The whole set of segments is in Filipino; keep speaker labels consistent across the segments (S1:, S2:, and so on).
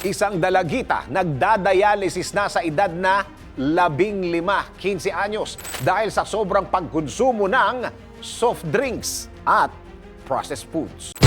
S1: Isang dalagita nagdadialysis na sa edad na labing lima, 15 anyos dahil sa sobrang pagkonsumo ng soft drinks at processed foods.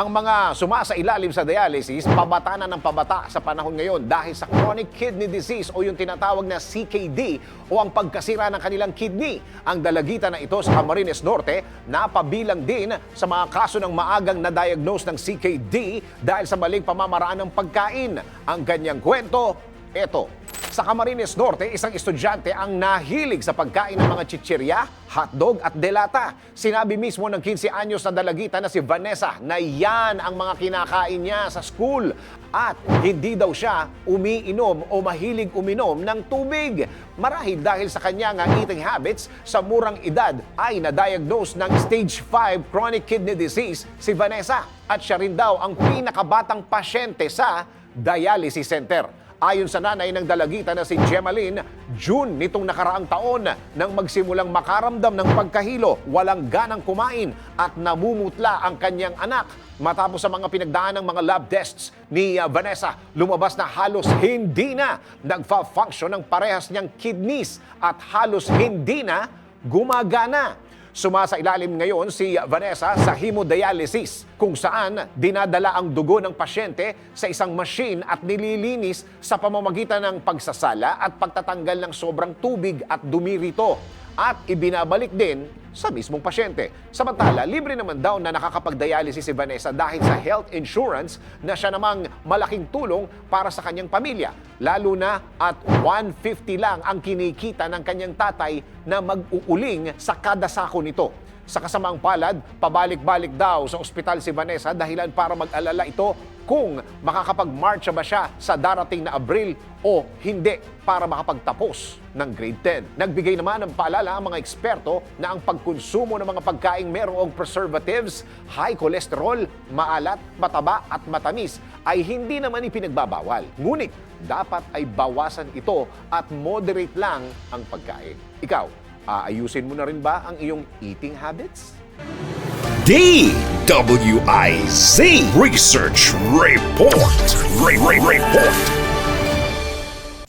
S1: Ang mga sumasa ilalim sa dialysis, pabata na ng pabata sa panahon ngayon dahil sa chronic kidney disease o yung tinatawag na CKD o ang pagkasira ng kanilang kidney. Ang dalagita na ito sa Camarines Norte napabilang din sa mga kaso ng maagang na-diagnose ng CKD dahil sa maling pamamaraan ng pagkain. Ang kanyang kwento, eto. Sa Camarines Norte, isang estudyante ang nahilig sa pagkain ng mga chichirya, hotdog at delata. Sinabi mismo ng 15 anyos na dalagita na si Vanessa na yan ang mga kinakain niya sa school. At hindi daw siya umiinom o mahilig uminom ng tubig. Marahil dahil sa kanyang eating habits, sa murang edad ay na-diagnose ng stage 5 chronic kidney disease si Vanessa. At siya rin daw ang pinakabatang pasyente sa dialysis center. Ayon sa nanay ng dalagita na si Gemaline, June nitong nakaraang taon nang magsimulang makaramdam ng pagkahilo, walang ganang kumain at namumutla ang kanyang anak. Matapos sa mga pinagdaan ng mga lab tests ni uh, Vanessa, lumabas na halos hindi na nagfa-function ng parehas niyang kidneys at halos hindi na gumagana. Sumasa ilalim ngayon si Vanessa sa hemodialysis kung saan dinadala ang dugo ng pasyente sa isang machine at nililinis sa pamamagitan ng pagsasala at pagtatanggal ng sobrang tubig at dumi rito. At ibinabalik din sa mismong pasyente. Samantala, libre naman daw na nakakapag-dialysis si Vanessa dahil sa health insurance na siya namang malaking tulong para sa kanyang pamilya. Lalo na at 150 lang ang kinikita ng kanyang tatay na mag-uuling sa kada sako nito. Sa kasamang palad, pabalik-balik daw sa ospital si Vanessa dahilan para mag-alala ito kung makakapag-marcha ba siya sa darating na Abril o hindi para makapagtapos ng grade 10. Nagbigay naman ng paalala ang mga eksperto na ang pagkonsumo ng mga pagkaing merong preservatives, high cholesterol, maalat, mataba at matamis ay hindi naman ipinagbabawal. Ngunit dapat ay bawasan ito at moderate lang ang pagkain. Ikaw, aayusin mo na rin ba ang iyong eating habits?
S2: DWIZ Research Report. Re- Re- Report.